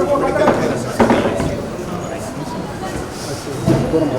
どのも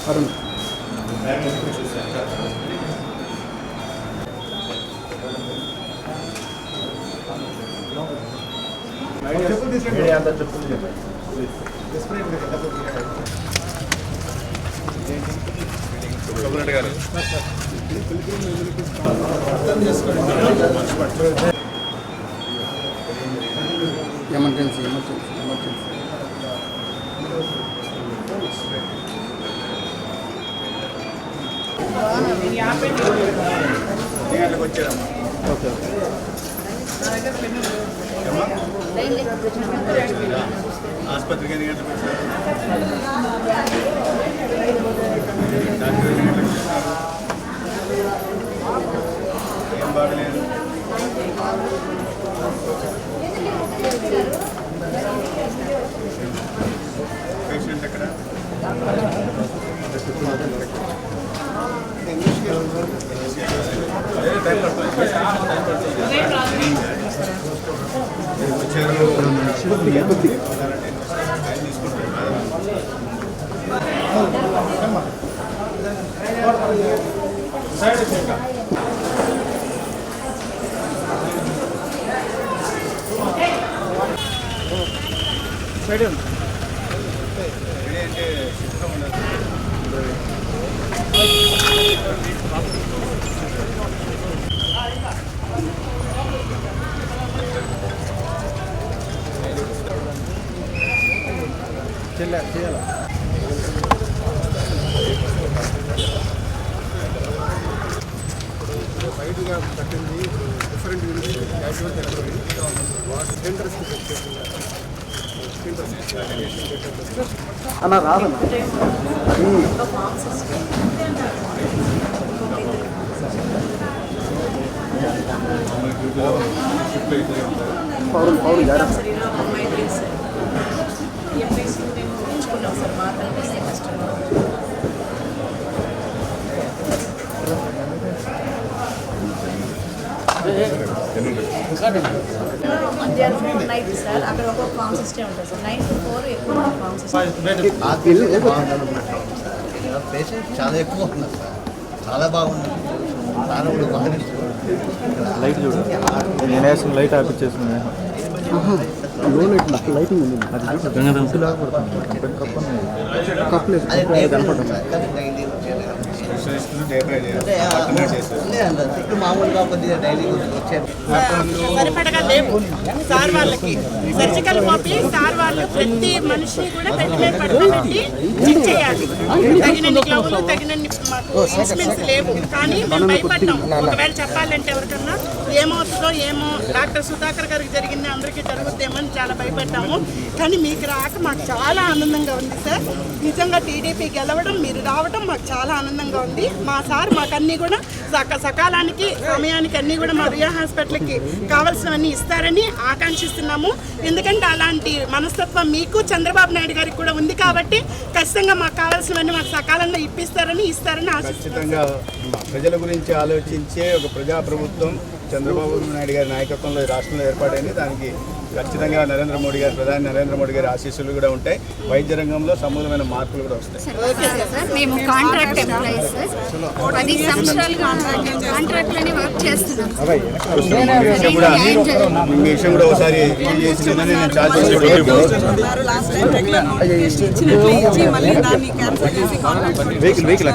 fifteen Arun. Emergency emergency emergency okay ఆసుపత్రికి ఎన్ని గంటలకు వచ్చారు? డాక్టర్ ఎన్ని గంటలకు వచ్చారు ఏం బాగలేదు పేషెంట్ ఎక్కడ సైడ్ టైం పడుతుంది. వచ్చారు టైం తీసుకుంటారు అంటే సిస్టమ్ ఉండదు చెల్లా చేయాలా వైడ్గా కట్టింది డిఫరెంట్ యూనిట్స్ క్యాజువల్ థెరపీ వాటి టెండర్స్ అన్న రాదన్న పౌరులు పౌరులు జాగ్రత్త శరీరం అమ్మాయి తెలుసు ఎంపీసీ మేము ఉంచుకున్నాం సార్ మాకు అనిపిస్తే కష్టం మధ్యాహ్నం నైట్ సార్ అక్కడ ఒక్కొక్క ఫామ్ సిస్టమ్ ఉంటుంది సార్ నైన్ టు ఫోర్ ఎక్కువ ఫామ్ సిస్టమ్ పేషెంట్ చాలా ఎక్కువ ఉన్నారు సార్ చాలా బాగున్నారు చాలా కూడా గమనిస్తున్నారు లైట్ చూడు నేను వేసిన లైట్లో లైట్ లైటింగ్ ఉంది గంగదంసులాగా ఇప్పుడు మామూలుగా కొద్దిగా డైలీ వచ్చే సరిపడగా లేవు. సార్ వాళ్ళకి సర్జికల్ ఓపీ సార్ వాళ్ళు ప్రతి మనిషిని కూడా మీద పడుకోబెట్టి చెక్ చేయాలి. తగినన్ని గ్లౌలు తగినన్ని మాకు ఇన్స్ట్రుమెంట్స్ లేవు. కానీ మేము భయపడ్డాం. ఒకవేళ చెప్పాలంటే ఎవరికన్నా ఏమవుతుందో ఏమో డాక్టర్ సుధాకర్ గారికి జరిగింది అందరికీ జరుగుద్దేమో అని చాలా భయపడ్డాము. కానీ మీకు రాక మాకు చాలా ఆనందంగా ఉంది సార్. నిజంగా టీడీపీ గెలవడం మీరు రావడం మాకు చాలా ఆనందంగా ఉంది. మా సార్ మాకు అన్నీ కూడా సక సకాలానికి సమయానికి అన్నీ కూడా మా రియా హాస్పిటల్కి కావాల్సినవన్నీ ఇస్తారని ఆకాంక్షిస్తున్నాము. ఎందుకంటే అలాంటి మనస్తత్వం మీకు చంద్రబాబు నాయుడు గారికి కూడా ఉంది కాబట్టి ఖచ్చితంగా మాకు కావాల్సినవన్నీ మాకు సకాలంలో ఇప్పిస్తారని ఇస్తారని ఆశిస్తున్నాం ప్రజల గురించి ఆలోచించే ఒక ప్రజాప్రభుత్వం చంద్రబాబు నాయుడు గారి నాయకత్వంలో రాష్ట్రంలో ఏర్పాటైంది. దానికి ఖచ్చితంగా నరేంద్ర మోడీ గారి ప్రధాని నరేంద్ర మోడీ గారి ఆశీస్సులు కూడా ఉంటాయి. వైద్య రంగంలో సమూలమైన మార్పులు కూడా వస్తాయి. సార్. మేము కాంట్రాక్ట్ ఎంప్లాయీస్ సార్. పది సంవత్సరాలుగా కాంట్రాక్ట్లోనే వర్క్ చేస్తున్నాం. మీ విషయం కూడా మీ విషయం కూడా ఒకసారి ఫోన్ చేసి నిన్ననే నేను ఛార్జ్ చేసుకోవడం లాస్ట్ టైం రెగ్యులర్ నోటిఫికేషన్ ఇచ్చినట్లు ఇచ్చి మళ్ళీ దాన్ని క్యాన్సిల్ చేసి వెహికల్ వెహికల్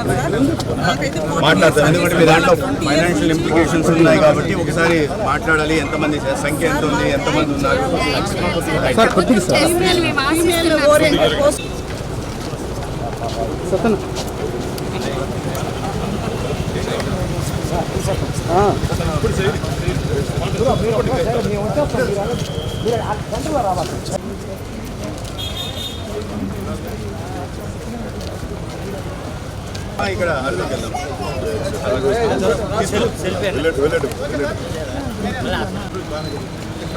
మాట్లాడతాం ఎందుకంటే మీ దాంట్లో ఫైనాన్షియల్ ఇంప్లికేషన్స్ ఉన్నాయి కాబట్టి ఒకసారి మాట్లాడాలి. ఎంతమంది సంఖ్య ఎంత ఉంది? ఎంతమంది ఉన్నారు? మేము ఆశిస్తున్నాం సార్. సతన ఆ, ఇక్కడ వెళ్దాం. వెళ్ళడు వెళ్ళడు వెళ్ళడు.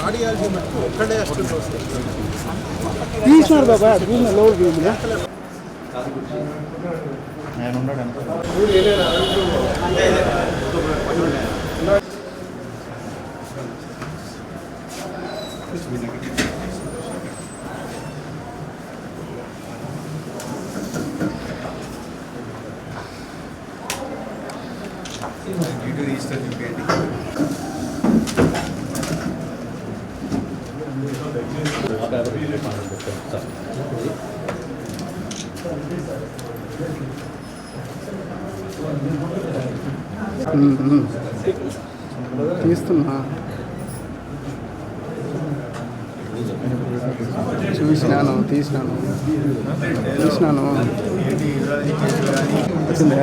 కార్డియాలజీ మటుకు ఒక్కడే అసిస్టెంట్ వస్తుంది బాబా చూసిన తీస్తున్నా. చూసినాను తీసినాను. తీసినాను. వచ్చిందా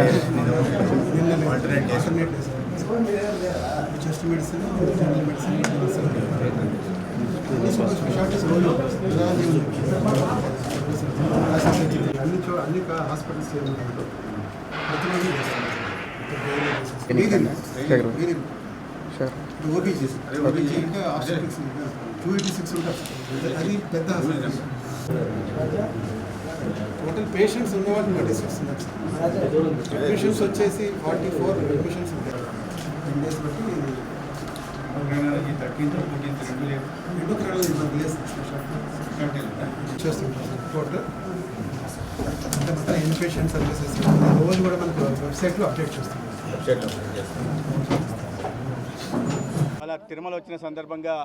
చెస్ట్ మెడిసిన్ జనరల్ మెడిసిన్ అన్ని అన్ని హాస్పిటల్స్ ప్రతిరోజు ఎన్నికన్నా? ఓపీ చేసి ఓపీ అంటే ఆస్ట్రటిక్స్ టూ ఎయిటీ సిక్స్ ఉంటుంది అది పెద్ద హాస్పిటల్ టోటల్ పేషెంట్స్ ఉన్న నోటీస్ ట్వంటీ అడ్మిషన్స్ వచ్చేసి ఫార్టీ ఫోర్ అడ్మిషన్స్ ఉంటాయి టెన్ డేస్ బట్టి థర్టీన్త్ ఫోర్టీన్త్ లేదు చేస్తుంటాం టోటల్ ఇన్పేషెంట్ సర్వీసెస్ రోజు కూడా మనకు వెబ్సైట్లో అప్డేట్ చేస్తున్నాం అలా తిరుమల వచ్చిన సందర్భంగా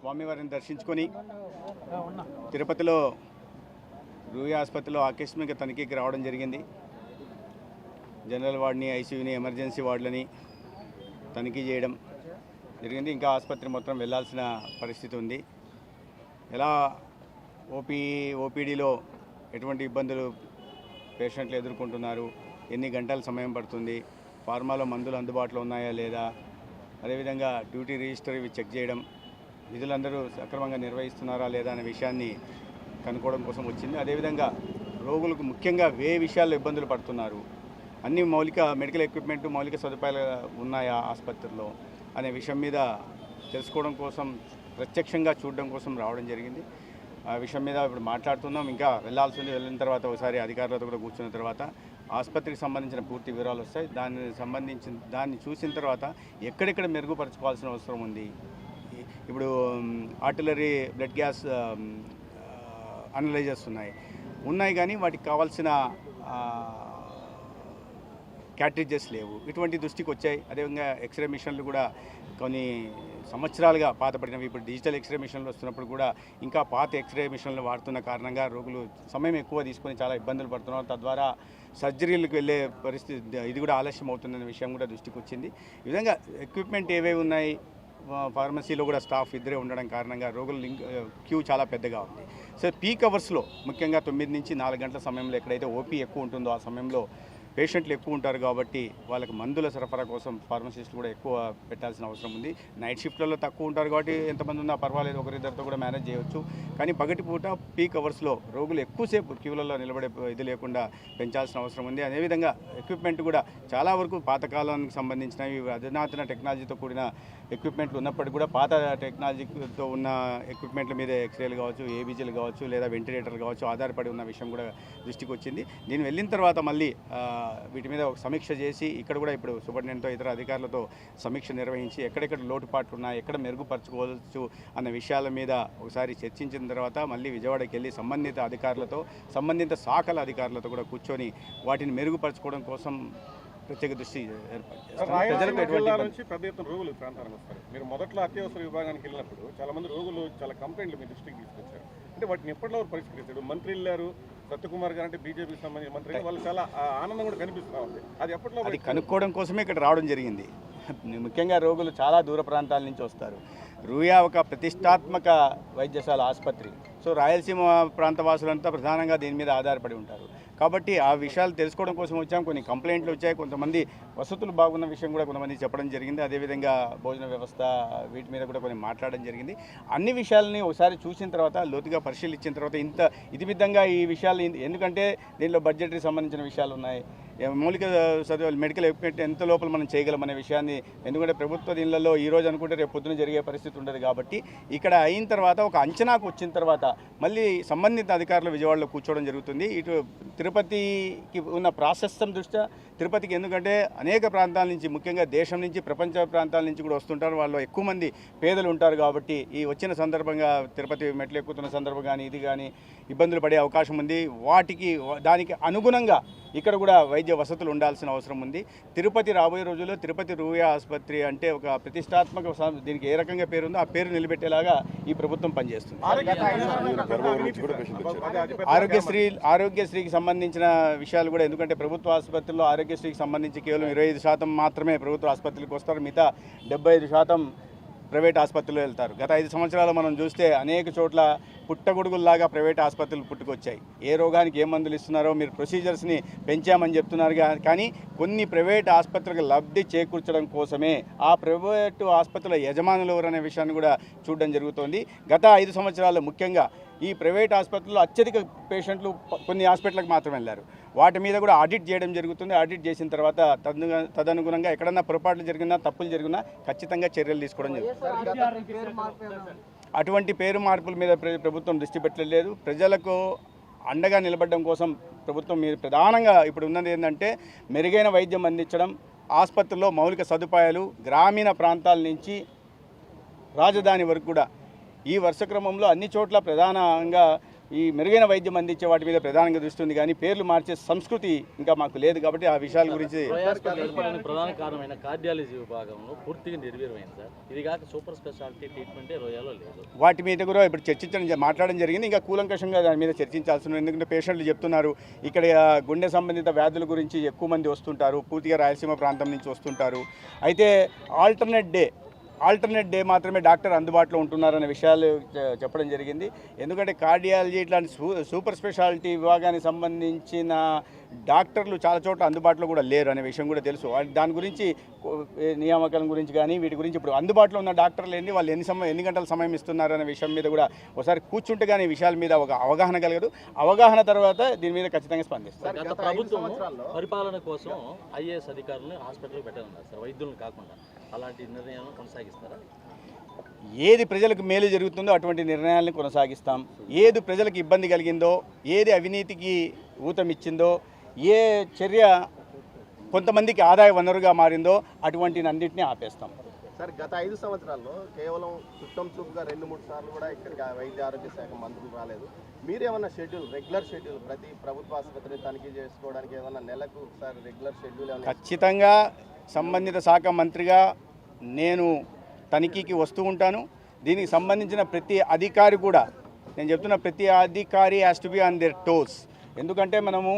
స్వామివారిని దర్శించుకొని తిరుపతిలో రూయి ఆసుపత్రిలో ఆకస్మిక తనిఖీకి రావడం జరిగింది. జనరల్ వార్డ్ని ఐసీయూని ఎమర్జెన్సీ వార్డులని తనిఖీ చేయడం జరిగింది. ఇంకా ఆసుపత్రి మొత్తం వెళ్ళాల్సిన పరిస్థితి ఉంది. ఎలా ఓపీ ఓపీడీలో ఎటువంటి ఇబ్బందులు పేషెంట్లు ఎదుర్కొంటున్నారు. ఎన్ని గంటల సమయం పడుతుంది? ఫార్మాలో మందులు అందుబాటులో ఉన్నాయా లేదా? అదేవిధంగా డ్యూటీ రిజిస్టర్ ఇవి చెక్ చేయడం. విధులందరూ సక్రమంగా నిర్వహిస్తున్నారా లేదా అనే విషయాన్ని కనుక్కోవడం కోసం వచ్చింది. అదేవిధంగా రోగులకు ముఖ్యంగా వే విషయాల్లో ఇబ్బందులు పడుతున్నారు. అన్ని మౌలిక మెడికల్ ఎక్విప్మెంట్ మౌలిక సదుపాయాలు ఉన్నాయా ఆసుపత్రిలో అనే విషయం మీద తెలుసుకోవడం కోసం ప్రత్యక్షంగా చూడడం కోసం రావడం జరిగింది. విషయం మీద ఇప్పుడు మాట్లాడుతున్నాం. ఇంకా వెళ్ళాల్సింది వెళ్ళిన తర్వాత ఒకసారి అధికారులతో కూడా కూర్చున్న తర్వాత ఆసుపత్రికి సంబంధించిన పూర్తి వివరాలు వస్తాయి. దాన్ని సంబంధించిన దాన్ని చూసిన తర్వాత ఎక్కడెక్కడ మెరుగుపరచుకోవాల్సిన అవసరం ఉంది? ఇప్పుడు ఆర్టిలరీ బ్లడ్ గ్యాస్ అనలైజర్స్ ఉన్నాయి. ఉన్నాయి కానీ వాటికి కావాల్సిన క్యాట్రిజెస్ లేవు. ఇటువంటి దృష్టికి వచ్చాయి. అదేవిధంగా ఎక్స్రే మిషన్లు కూడా కొన్ని సంవత్సరాలుగా పాతపడినవి ఇప్పుడు డిజిటల్ ఎక్స్రే మిషన్లు వస్తున్నప్పుడు కూడా ఇంకా పాత ఎక్స్రే మిషన్లు వాడుతున్న కారణంగా రోగులు సమయం ఎక్కువ తీసుకొని చాలా ఇబ్బందులు పడుతున్నారు. తద్వారా సర్జరీలకు వెళ్ళే పరిస్థితి ఇది కూడా ఆలస్యం అవుతుందనే విషయం కూడా దృష్టికి వచ్చింది. ఈ విధంగా ఎక్విప్మెంట్ ఏవేవి ఉన్నాయి? ఫార్మసీలో కూడా స్టాఫ్ ఇద్దరే ఉండడం కారణంగా రోగుల లింక్ క్యూ చాలా పెద్దగా ఉంది. సో పీక్ అవర్స్లో ముఖ్యంగా తొమ్మిది నుంచి నాలుగు గంటల సమయంలో ఎక్కడైతే ఓపీ ఎక్కువ ఉంటుందో ఆ సమయంలో పేషెంట్లు ఎక్కువ ఉంటారు కాబట్టి వాళ్ళకి మందుల సరఫరా కోసం ఫార్మసిస్ట్ కూడా ఎక్కువ పెట్టాల్సిన అవసరం ఉంది. నైట్ షిఫ్ట్లలో తక్కువ ఉంటారు కాబట్టి ఎంతమంది ఉన్నా పర్వాలేదు ఒకరిద్దరితో కూడా మేనేజ్ చేయవచ్చు కానీ పగటిపూట పీక్ అవర్స్లో రోగులు ఎక్కువసేపు క్యూలలో నిలబడే ఇది లేకుండా పెంచాల్సిన అవసరం ఉంది. అదేవిధంగా ఎక్విప్మెంట్ కూడా చాలా వరకు పాతకాలానికి సంబంధించినవి అధునాతన టెక్నాలజీతో కూడిన ఎక్విప్మెంట్లు ఉన్నప్పటికీ కూడా పాత టెక్నాలజీతో ఉన్న ఎక్విప్మెంట్ల మీద ఎక్స్రేలు కావచ్చు ఏబీజీలు కావచ్చు లేదా వెంటిలేటర్లు కావచ్చు ఆధారపడి ఉన్న విషయం కూడా దృష్టికి వచ్చింది. నేను వెళ్ళిన తర్వాత మళ్ళీ వీటి మీద ఒక సమీక్ష చేసి ఇక్కడ కూడా ఇప్పుడు సూపరింటెండెంట్తో ఇతర అధికారులతో సమీక్ష నిర్వహించి ఎక్కడెక్కడ లోటుపాట్లు ఉన్నాయి ఎక్కడ మెరుగుపరచుకోవచ్చు అన్న విషయాల మీద ఒకసారి చర్చించిన తర్వాత మళ్ళీ విజయవాడకి వెళ్ళి సంబంధిత అధికారులతో సంబంధిత శాఖల అధికారులతో కూడా కూర్చొని వాటిని మెరుగుపరచుకోవడం కోసం ప్రత్యేక దృష్టి మీరు మొదట్లో అత్యవసర విభాగానికి వెళ్ళినప్పుడు చాలా మంది రోగులు చాలా కంప్లైంట్లు మీ దృష్టికి తీసుకొచ్చారు. అంటే వాటిని ఎప్పటిలో పరిష్కరించాడు మంత్రి వెళ్ళారు సత్యకుమార్ గారు అంటే బీజేపీకి సంబంధించిన మంత్రి వాళ్ళు చాలా ఆనందం కూడా కనిపిస్తూ ఉంది. అది ఎప్పట్లో అది కనుక్కోవడం కోసమే ఇక్కడ రావడం జరిగింది. ముఖ్యంగా రోగులు చాలా దూర ప్రాంతాల నుంచి వస్తారు. రూయా ఒక ప్రతిష్టాత్మక వైద్యశాల ఆసుపత్రి. సో రాయలసీమ ప్రాంత వాసులంతా ప్రధానంగా దీని మీద ఆధారపడి ఉంటారు. కాబట్టి ఆ విషయాలు తెలుసుకోవడం కోసం వచ్చాం. కొన్ని కంప్లైంట్లు వచ్చాయి. కొంతమంది వసతులు బాగున్న విషయం కూడా కొంతమంది చెప్పడం జరిగింది. అదేవిధంగా భోజన వ్యవస్థ వీటి మీద కూడా కొన్ని మాట్లాడడం జరిగింది. అన్ని విషయాలని ఒకసారి చూసిన తర్వాత లోతుగా పరిశీలించిన తర్వాత ఇంత ఇది విధంగా ఈ విషయాలు ఎందుకంటే దీనిలో బడ్జెట్కి సంబంధించిన విషయాలు ఉన్నాయి. మౌలిక చదువులు మెడికల్ ఎక్విప్మెంట్ ఎంత లోపల మనం చేయగలం అనే విషయాన్ని ఎందుకంటే ప్రభుత్వ దీనిలలో ఈ రోజు అనుకుంటే రేపు పొద్దున జరిగే పరిస్థితి ఉండదు కాబట్టి ఇక్కడ అయిన తర్వాత ఒక అంచనాకు వచ్చిన తర్వాత మళ్ళీ సంబంధిత అధికారులు విజయవాడలో కూర్చోవడం జరుగుతుంది. ఇటు తిరుపతికి ఉన్న ప్రాశస్తం దృష్ట్యా తిరుపతికి ఎందుకంటే అనేక ప్రాంతాల నుంచి ముఖ్యంగా దేశం నుంచి ప్రపంచ ప్రాంతాల నుంచి కూడా వస్తుంటారు. వాళ్ళు ఎక్కువ మంది పేదలు ఉంటారు కాబట్టి ఈ వచ్చిన సందర్భంగా తిరుపతి మెట్లు ఎక్కుతున్న సందర్భం కానీ ఇది కానీ ఇబ్బందులు పడే అవకాశం ఉంది. వాటికి దానికి అనుగుణంగా ఇక్కడ కూడా వైద్య వసతులు ఉండాల్సిన అవసరం ఉంది. తిరుపతి రాబోయే రోజుల్లో తిరుపతి రూయ ఆసుపత్రి అంటే ఒక ప్రతిష్టాత్మక దీనికి ఏ రకంగా పేరు ఉందో ఆ పేరు నిలబెట్టేలాగా ఈ ప్రభుత్వం పనిచేస్తుంది. ఆరోగ్యశ్రీ ఆరోగ్యశ్రీకి సంబంధించిన విషయాలు కూడా ఎందుకంటే ప్రభుత్వ ఆసుపత్రుల్లో ఆరోగ్యశ్రీకి సంబంధించి కేవలం ఇరవై ఐదు శాతం మాత్రమే ప్రభుత్వ ఆసుపత్రులకు వస్తారు. మిగతా డెబ్బై ఐదు శాతం ప్రైవేట్ ఆసుపత్రులు వెళ్తారు. గత ఐదు సంవత్సరాలు మనం చూస్తే అనేక చోట్ల పుట్టగొడుగుల్లాగా ప్రైవేట్ ఆసుపత్రులు పుట్టుకొచ్చాయి. ఏ రోగానికి ఏ మందులు ఇస్తున్నారో మీరు ప్రొసీజర్స్ని పెంచామని చెప్తున్నారు కానీ కొన్ని ప్రైవేట్ ఆసుపత్రులకు లబ్ధి చేకూర్చడం కోసమే ఆ ప్రైవేటు ఆసుపత్రుల యజమానులు ఎవరనే అనే విషయాన్ని కూడా చూడడం జరుగుతోంది. గత ఐదు సంవత్సరాల్లో ముఖ్యంగా ఈ ప్రైవేట్ ఆసుపత్రుల్లో అత్యధిక పేషెంట్లు కొన్ని హాస్పిటల్కి మాత్రం వెళ్ళారు. వాటి మీద కూడా ఆడిట్ చేయడం జరుగుతుంది. ఆడిట్ చేసిన తర్వాత తదను తదనుగుణంగా ఎక్కడన్నా పొరపాట్లు జరిగినా తప్పులు జరిగినా ఖచ్చితంగా చర్యలు తీసుకోవడం జరుగుతుంది. అటువంటి పేరు మార్పుల మీద ప్ర- ప్రభుత్వం దృష్టి పెట్టలేదు. ప్రజలకు అండగా నిలబడడం కోసం ప్రభుత్వం మీద ప్రధానంగా ఇప్పుడు ఉన్నది ఏంటంటే మెరుగైన వైద్యం అందించడం ఆసుపత్రుల్లో మౌలిక సదుపాయాలు గ్రామీణ ప్రాంతాల నుంచి రాజధాని వరకు కూడా ఈ వరుస క్రమంలో అన్ని చోట్ల ప్రధానంగా ఈ మెరుగైన వైద్యం అందించే వాటి మీద ప్రధానంగా దృష్టి ఉంది. కానీ పేర్లు మార్చే సంస్కృతి ఇంకా మాకు లేదు కాబట్టి ఆ విషయాల గురించి ప్రధాన కారణమైన కార్డియాలజీ విభాగంలో పూర్తిగా నిర్వీర్యమైంది సార్. ఇది కాక సూపర్ స్పెషాలిటీ ట్రీట్మెంటే రోయాలో లేదు. వాటి మీద కూడా ఇప్పుడు చర్చించడం మాట్లాడడం జరిగింది. ఇంకా కూలంకషంగా దాని మీద చర్చించాల్సి ఉంది ఎందుకంటే పేషెంట్లు చెప్తున్నారు. ఇక్కడ గుండె సంబంధిత వ్యాధుల గురించి ఎక్కువ మంది వస్తుంటారు. పూర్తిగా రాయలసీమ ప్రాంతం నుంచి వస్తుంటారు. అయితే ఆల్టర్నేట్ డే ఆల్టర్నేట్ డే మాత్రమే డాక్టర్ అందుబాటులో ఉంటున్నారనే విషయాలు చెప్పడం జరిగింది. ఎందుకంటే కార్డియాలజీ ఇట్లాంటి సూ సూపర్ స్పెషాలిటీ విభాగానికి సంబంధించిన డాక్టర్లు చాలా చోట్ల అందుబాటులో కూడా లేరు అనే విషయం కూడా తెలుసు. దాని గురించి నియామకాల గురించి కానీ వీటి గురించి ఇప్పుడు అందుబాటులో ఉన్న డాక్టర్లు ఏంటి వాళ్ళు ఎన్ని సమయం ఎన్ని గంటల సమయం ఇస్తున్నారు అనే విషయం మీద కూడా ఒకసారి కూర్చుంటే కానీ ఈ విషయాల మీద ఒక అవగాహన కలగదు. అవగాహన తర్వాత దీని మీద ఖచ్చితంగా స్పందిస్తారు. గత ప్రభుత్వం పరిపాలన కోసం ఐఏఎస్ అధికారులను హాస్పిటల్ సార్ వైద్యులను కాకుండా. అలాంటి నిర్ణయాలను కొనసాగిస్తారా? ఏది ప్రజలకు మేలు జరుగుతుందో అటువంటి నిర్ణయాలను కొనసాగిస్తాం. ఏది ప్రజలకు ఇబ్బంది కలిగిందో ఏది అవినీతికి ఊతమిచ్చిందో ఏ చర్య కొంతమందికి ఆదాయ వనరుగా మారిందో అటువంటి అన్నింటినీ ఆపేస్తాం. సార్ గత ఐదు సంవత్సరాల్లో కేవలం చుట్టం చూపుగా రెండు మూడు సార్లు కూడా ఇక్కడికి వైద్య ఆరోగ్య శాఖ మంత్రులు రాలేదు. మీరేమన్నా షెడ్యూల్ రెగ్యులర్ షెడ్యూల్ ప్రతి ప్రభుత్వ ఆసుపత్రి తనిఖీ చేసుకోవడానికి ఏమన్నా నెలకు ఒకసారి రెగ్యులర్ షెడ్యూల్ ఖచ్చితంగా సంబంధిత శాఖ మంత్రిగా నేను తనిఖీకి వస్తూ ఉంటాను. దీనికి సంబంధించిన ప్రతి అధికారి కూడా నేను చెప్తున్న ప్రతి అధికారి has to be on their toes ఎందుకంటే మనము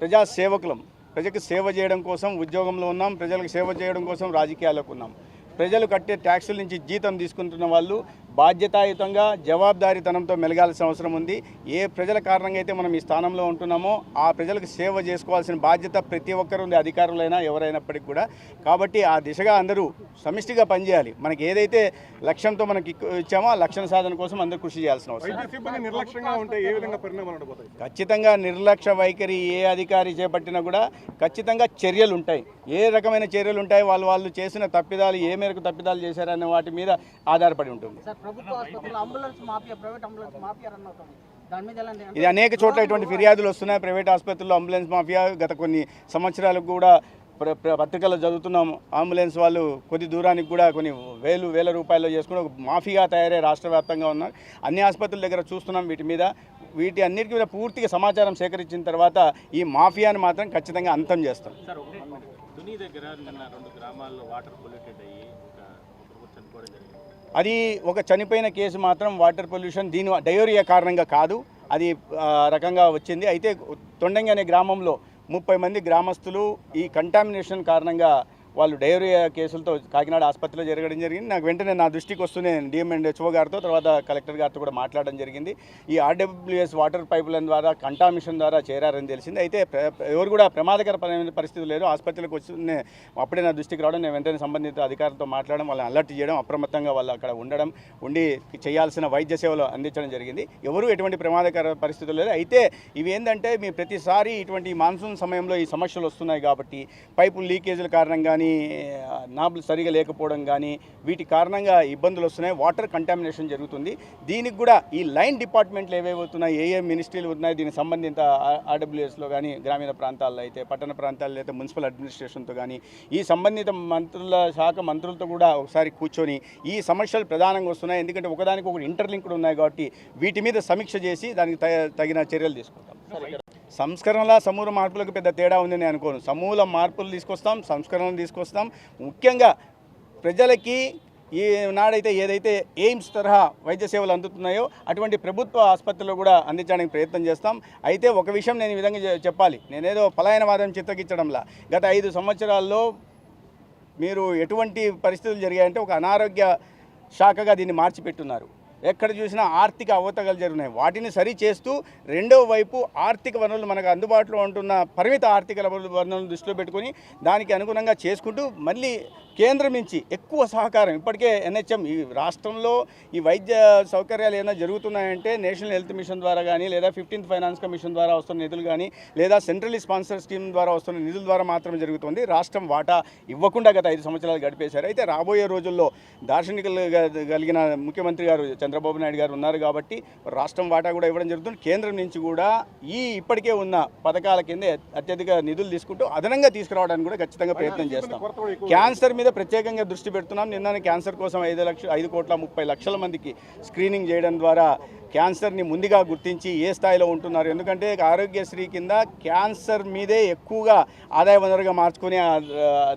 ప్రజా సేవకులం ప్రజలకు సేవ చేయడం కోసం ఉద్యోగంలో ఉన్నాం ప్రజలకు సేవ చేయడం కోసం రాజకీయాల్లోకి ఉన్నాం. ప్రజలు కట్టే ట్యాక్సుల నుంచి జీతం తీసుకుంటున్న వాళ్ళు బాధ్యతాయుతంగా జవాబుదారీతనంతో మెలగాల్సిన అవసరం ఉంది. ఏ ప్రజల కారణంగా అయితే మనం ఈ స్థానంలో ఉంటున్నామో ఆ ప్రజలకు సేవ చేసుకోవాల్సిన బాధ్యత ప్రతి ఒక్కరు ఉంది అధికారులైనా ఎవరైనప్పటికీ కూడా. కాబట్టి ఆ దిశగా అందరూ సమిష్టిగా పనిచేయాలి. మనకి ఏదైతే లక్ష్యంతో మనకి ఇచ్చామో ఆ లక్ష్యం సాధన కోసం అందరూ కృషి చేయాల్సిన అవసరం. ఖచ్చితంగా నిర్లక్ష్య వైఖరి ఏ అధికారి చేపట్టినా కూడా ఖచ్చితంగా చర్యలు ఉంటాయి. ఏ రకమైన చర్యలు ఉంటాయి? వాళ్ళు వాళ్ళు చేసిన తప్పిదాలు ఏ మేరకు తప్పిదాలు చేశారనే వాటి మీద ఆధారపడి ఉంటుంది. సార్ ప్రభుత్వ ఆసుపత్రులు ambulance mafia private ambulance mafia run అవుతుంది. దాని మీద ఎలాంటి ఇది అనేక చోట్ల ఇటువంటి ఫిర్యాదులు వస్తున్నాయి. ప్రైవేట్ ఆసుపత్రుల్లో అంబులెన్స్ మాఫియా గత కొన్ని సంవత్సరాలకు కూడా పత్రికల్లో చదువుతున్నాం. అంబులెన్స్ వాళ్ళు కొద్ది దూరానికి కూడా కొన్ని వేలు వేల రూపాయలు చేసుకుని ఒక మాఫియా తయారై రాష్ట్ర వ్యాప్తంగా ఉన్నారు. అన్ని ఆసుపత్రుల దగ్గర చూస్తున్నాం వీటి మీద. వీటి అన్నిటి మీద పూర్తిగా సమాచారం సేకరించిన తర్వాత ఈ మాఫియాని మాత్రం ఖచ్చితంగా అంతం చేస్తాం. సార్ ఒకటే తుని దగ్గర నిన్న రెండు గ్రామాల్లో వాటర్ పొల్యూటెడ్ అయ్యి అది ఒక చనిపోయిన కేసు మాత్రం వాటర్ పొల్యూషన్ దీని డయోరియా కారణంగా కాదు. అది రకంగా వచ్చింది. అయితే తొండంగి అనే గ్రామంలో ముప్పై మంది గ్రామస్తులు ఈ కంటామినేషన్ కారణంగా వాళ్ళు డయోరియా కేసులతో కాకినాడ ఆసుపత్రిలో జరగడం జరిగింది. నాకు వెంటనే నా దృష్టికి వస్తూనే డిఎం అండ్ హెచ్ఓ గారితో తర్వాత కలెక్టర్ గారితో కూడా మాట్లాడడం జరిగింది. ఈ ఆర్డబ్ల్యూఎస్ వాటర్ పైప్ లైన్ ద్వారా మిషన్ ద్వారా చేరారని తెలిసింది. అయితే ఎవరు కూడా ప్రమాదకరమైన పరిస్థితి లేదు ఆసుపత్రికి వచ్చి అప్పుడే నా దృష్టికి రావడం నేను వెంటనే సంబంధిత అధికారులతో మాట్లాడడం వాళ్ళని అలర్ట్ చేయడం అప్రమత్తంగా వాళ్ళు అక్కడ ఉండడం ఉండి చేయాల్సిన వైద్య సేవలు అందించడం జరిగింది. ఎవరు ఎటువంటి ప్రమాదకర పరిస్థితులు లేదు అయితే ఇవి ఏంటంటే మీ ప్రతిసారి ఇటువంటి మాన్సూన్ సమయంలో ఈ సమస్యలు వస్తున్నాయి కాబట్టి పైపు లీకేజీల కారణం కానీ నాబులు సరిగా లేకపోవడం కానీ వీటి కారణంగా ఇబ్బందులు వస్తున్నాయి. వాటర్ కంటామినేషన్ జరుగుతుంది. దీనికి కూడా ఈ లైన్ డిపార్ట్మెంట్లు ఏవేవవుతున్నాయి ఏ ఏ మినిస్ట్రీలు ఉన్నాయి దీనికి సంబంధిత ఆర్డబ్ల్యూఎస్లో కానీ గ్రామీణ ప్రాంతాల్లో అయితే పట్టణ ప్రాంతాల్లో అయితే మున్సిపల్ అడ్మినిస్ట్రేషన్తో కానీ ఈ సంబంధిత మంత్రుల శాఖ మంత్రులతో కూడా ఒకసారి కూర్చొని ఈ సమస్యలు ప్రధానంగా వస్తున్నాయి. ఎందుకంటే ఒకదానికి ఒకటి ఇంటర్లింక్డ్ ఉన్నాయి కాబట్టి వీటి మీద సమీక్ష చేసి దానికి తగిన చర్యలు తీసుకుంటాం. సంస్కరణల సమూల మార్పులకు పెద్ద తేడా ఉందని నేను అనుకోను. సమూల మార్పులు తీసుకొస్తాం సంస్కరణలు తీసుకొస్తాం. ముఖ్యంగా ప్రజలకి ఈ నాడైతే ఏదైతే ఎయిమ్స్ తరహా వైద్య సేవలు అందుతున్నాయో అటువంటి ప్రభుత్వ ఆసుపత్రులు కూడా అందించడానికి ప్రయత్నం చేస్తాం. అయితే ఒక విషయం నేను ఈ విధంగా చెప్పాలి. నేనేదో పలాయనవాదం చిత్తగించడంలా గత ఐదు సంవత్సరాల్లో మీరు ఎటువంటి పరిస్థితులు జరిగాయంటే ఒక అనారోగ్య శాఖగా దీన్ని మార్చిపెట్టున్నారు. ఎక్కడ చూసినా ఆర్థిక అవతగలు జరుగుతున్నాయి వాటిని సరి చేస్తూ రెండవ వైపు ఆర్థిక వనరులు మనకు అందుబాటులో ఉంటున్న పరిమిత ఆర్థిక వనరులను దృష్టిలో పెట్టుకొని దానికి అనుగుణంగా చేసుకుంటూ మళ్ళీ కేంద్రం నుంచి ఎక్కువ సహకారం ఇప్పటికే ఎన్హెచ్ఎం ఈ రాష్ట్రంలో ఈ వైద్య సౌకర్యాలు ఏమైనా జరుగుతున్నాయంటే నేషనల్ హెల్త్ మిషన్ ద్వారా కానీ లేదా ఫిఫ్టీన్త్ ఫైనాన్స్ కమిషన్ ద్వారా వస్తున్న నిధులు కానీ లేదా సెంట్రల్ స్పాన్సర్ స్కీమ్ ద్వారా వస్తున్న నిధుల ద్వారా మాత్రమే జరుగుతుంది. రాష్ట్రం వాటా ఇవ్వకుండా గత ఐదు సంవత్సరాలు గడిపేశారు. అయితే రాబోయే రోజుల్లో దార్శనికులు కలిగిన ముఖ్యమంత్రి గారు చంద్రబాబు నాయుడు గారు ఉన్నారు కాబట్టి రాష్ట్రం వాటా కూడా ఇవ్వడం జరుగుతుంది. కేంద్రం నుంచి కూడా ఈ ఇప్పటికే ఉన్న పథకాల కింద అత్యధిక నిధులు తీసుకుంటూ అదనంగా తీసుకురావడానికి కూడా ఖచ్చితంగా ప్రయత్నం చేస్తాం. క్యాన్సర్ మీద ప్రత్యేకంగా దృష్టి పెడుతున్నాం. నిన్న క్యాన్సర్ కోసం ఐదు లక్ష ఐదు కోట్ల ముప్పై లక్షల మందికి స్క్రీనింగ్ చేయడం ద్వారా క్యాన్సర్ని ముందుగా గుర్తించి ఏ స్థాయిలో ఉంటున్నారు. ఎందుకంటే ఆరోగ్యశ్రీ కింద క్యాన్సర్ మీదే ఎక్కువగా ఆదాయ వనరుగా మార్చుకొని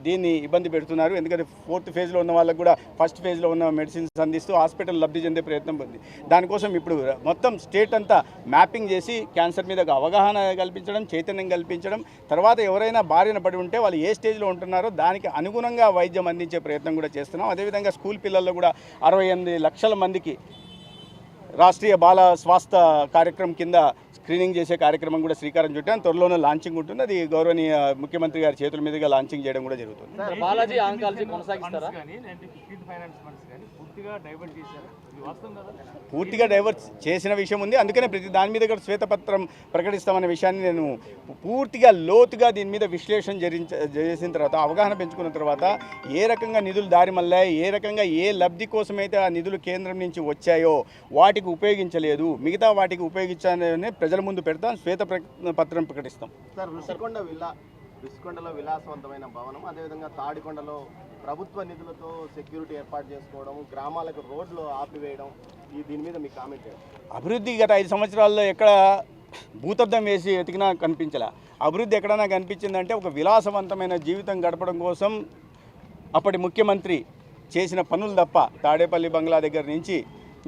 దీన్ని ఇబ్బంది పెడుతున్నారు. ఎందుకంటే ఫోర్త్ ఫేజ్లో ఉన్న వాళ్ళకు కూడా ఫస్ట్ ఫేజ్లో ఉన్న మెడిసిన్స్ అందిస్తూ హాస్పిటల్ లబ్ధి చెందే ప్రయత్నం ఉంది దానికోసం ఇప్పుడు మొత్తం స్టేట్ అంతా మ్యాపింగ్ చేసి క్యాన్సర్ మీద ఒక అవగాహన కల్పించడం చైతన్యం కల్పించడం తర్వాత ఎవరైనా బారిన పడి ఉంటే వాళ్ళు ఏ స్టేజ్లో ఉంటున్నారో దానికి అనుగుణంగా వైద్యం అందించే ప్రయత్నం కూడా చేస్తున్నాం. అదేవిధంగా స్కూల్ పిల్లల్లో కూడా అరవై ఎనిమిది లక్షల మందికి రాష్ట్రీయ బాల స్వాస్థ కార్యక్రమం కింద స్క్రీనింగ్ చేసే కార్యక్రమం కూడా శ్రీకారం చుట్టాం. త్వరలోనే లాంచింగ్ ఉంటుంది. అది గౌరవనీయ ముఖ్యమంత్రి గారి చేతుల మీదుగా లాంచింగ్ చేయడం కూడా జరుగుతుంది. బాలాజీ ఆంకాలజీ కొనసాగిస్తారా? పూర్తిగా డైవర్ట్ చేసిన విషయం ఉంది. అందుకనే ప్రతి దాని మీద కూడా శ్వేతపత్రం ప్రకటిస్తామనే విషయాన్ని నేను పూర్తిగా లోతుగా దీని మీద విశ్లేషణ చేసిన తర్వాత అవగాహన పెంచుకున్న తర్వాత ఏ రకంగా నిధులు దారి మళ్ళాయి ఏ రకంగా ఏ లబ్ధి కోసమైతే ఆ నిధులు కేంద్రం నుంచి వచ్చాయో వాటికి ఉపయోగించలేదు. మిగతా వాటికి ఉపయోగించాలని ప్రజల ముందు పెడతాం శ్వేత పత్రం ప్రకటిస్తాం సార్ ఋషికొండ విల్లా ఋషికొండలో విలాసవంతమైన భవనం అదేవిధంగా తాడికొండలో ప్రభుత్వ నిధులతో సెక్యూరిటీ ఏర్పాటు చేసుకోవడం గ్రామాలకు రోడ్లు ఆపివేయడం ఈ దీని మీద మీ కామెంట్? అభివృద్ధి గత ఐదు సంవత్సరాల్లో ఎక్కడ భూతద్దం వేసి ఎతికినా కనిపించలే అభివృద్ధి ఎక్కడైనా కనిపించిందంటే ఒక విలాసవంతమైన జీవితం గడపడం కోసం అప్పటి ముఖ్యమంత్రి చేసిన పనులు తప్ప తాడేపల్లి బంగ్లా దగ్గర నుంచి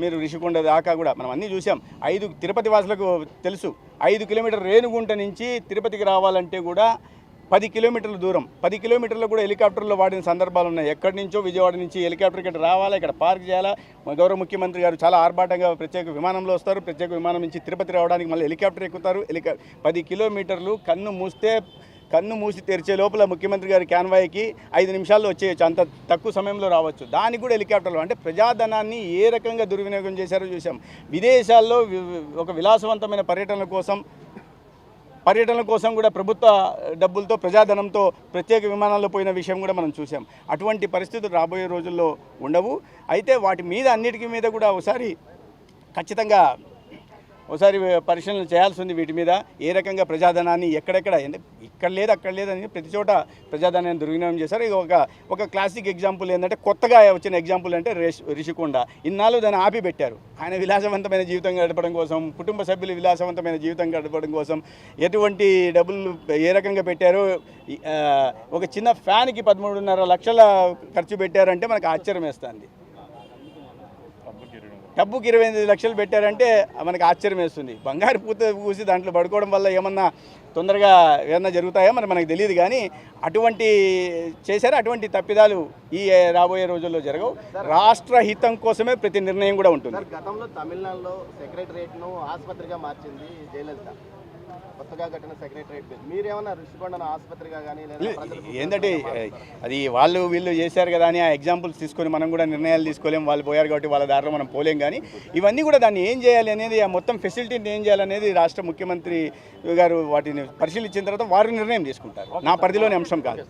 మీరు రిషికొండ దాకా కూడా మనం అన్నీ చూసాం ఐదు తిరుపతి వాసులకు తెలుసు. ఐదు కిలోమీటర్ రేణుగుంట నుంచి తిరుపతికి రావాలంటే కూడా పది కిలోమీటర్ల దూరం. పది కిలోమీటర్లు కూడా హెలికాప్టర్లో వాడిన సందర్భాలు ఉన్నాయి. ఎక్కడి నుంచో విజయవాడ నుంచి హెలికాప్టర్ ఇక్కడ రావాలా ఇక్కడ పార్క్ చేయాలా? గౌరవ ముఖ్యమంత్రి గారు చాలా ఆర్భాటంగా ప్రత్యేక విమానంలో వస్తారు. ప్రత్యేక విమానం నుంచి తిరుపతి రావడానికి మళ్ళీ హెలికాప్టర్ ఎక్కుతారు. హెలికా పది కిలోమీటర్లు కన్ను మూస్తే కన్ను మూసి తెరిచే లోపల ముఖ్యమంత్రి గారి క్యాన్వాయ్కి ఐదు నిమిషాల్లో వచ్చేయచ్చు. అంత తక్కువ సమయంలో రావచ్చు. దానికి కూడా హెలికాప్టర్లు అంటే ప్రజాధనాన్ని ఏ రకంగా దుర్వినియోగం చేశారో చూసాం విదేశాల్లో ఒక విలాసవంతమైన పర్యటనల కోసం పర్యటనల కోసం కూడా ప్రభుత్వ డబ్బులతో ప్రజాధనంతో ప్రత్యేక విమానాల్లో పోయిన విషయం కూడా మనం చూసాం అటువంటి పరిస్థితులు రాబోయే రోజుల్లో ఉండవు. అయితే వాటి మీద అన్నిటికీ మీద కూడా ఒకసారి ఖచ్చితంగా ఒకసారి పరిశీలన చేయాల్సి ఉంది వీటి మీద ఏ రకంగా ప్రజాధనాన్ని ఎక్కడెక్కడ ఇక్కడ లేదు అక్కడ లేదని ప్రతి చోట ప్రజాధనాన్ని దుర్వినియోగం చేశారు. ఇది ఒక ఒక క్లాసిక్ ఎగ్జాంపుల్ ఏంటంటే కొత్తగా వచ్చిన ఎగ్జాంపుల్ అంటే రిషికొండ. ఇన్నాళ్ళు దాన్ని ఆపిపెట్టారు. ఆయన విలాసవంతమైన జీవితం గడపడం కోసం కుటుంబ సభ్యులు విలాసవంతమైన జీవితం గడపడం కోసం ఎటువంటి డబ్బులు ఏ రకంగా పెట్టారు? ఒక చిన్న ఫ్యాన్కి పదమూడున్నర లక్షల ఖర్చు పెట్టారంటే మనకు ఆశ్చర్యం వేస్తుంది డబ్బుకి ఇరవై ఎనిమిది లక్షలు పెట్టారంటే మనకి ఆశ్చర్యం వేస్తుంది. బంగారు పూత పూసి దాంట్లో పడుకోవడం వల్ల ఏమన్నా తొందరగా ఏమన్నా జరుగుతాయో? మరి మనకు తెలియదు కానీ అటువంటి చేశారు? అటువంటి తప్పిదాలు ఈ రాబోయే రోజుల్లో జరగవు. రాష్ట్ర హితం కోసమే ప్రతి నిర్ణయం కూడా ఉంటుంది. సార్ గతంలో తమిళనాడులో సెక్రటరియట్ను ఆసుపత్రిగా మార్చింది జయలలిత. కొత్తగా కట్టిన సెక్రటరియట్ మీరేమన్నా ఋషికొండను ఆసుపత్రిగా కానీ లేదా ప్రజలకు ఏంటంటే అది వాళ్ళు వీళ్ళు చేశారు కదా అని ఆ ఎగ్జాంపుల్స్ తీసుకొని మనం కూడా నిర్ణయాలు తీసుకోలేం వాళ్ళు పోయారు కాబట్టి వాళ్ళ దారిలో మనం పోలేం కానీ ఇవన్నీ కూడా దాన్ని ఏం చేయాలి అనేది ఆ మొత్తం ఫెసిలిటీని ఏం చేయాలనేది రాష్ట్ర ముఖ్యమంత్రి గారు వాటిని పరిశీలించిన తర్వాత వారు నిర్ణయం తీసుకుంటారు. నా పరిధిలోని అంశం కాదు.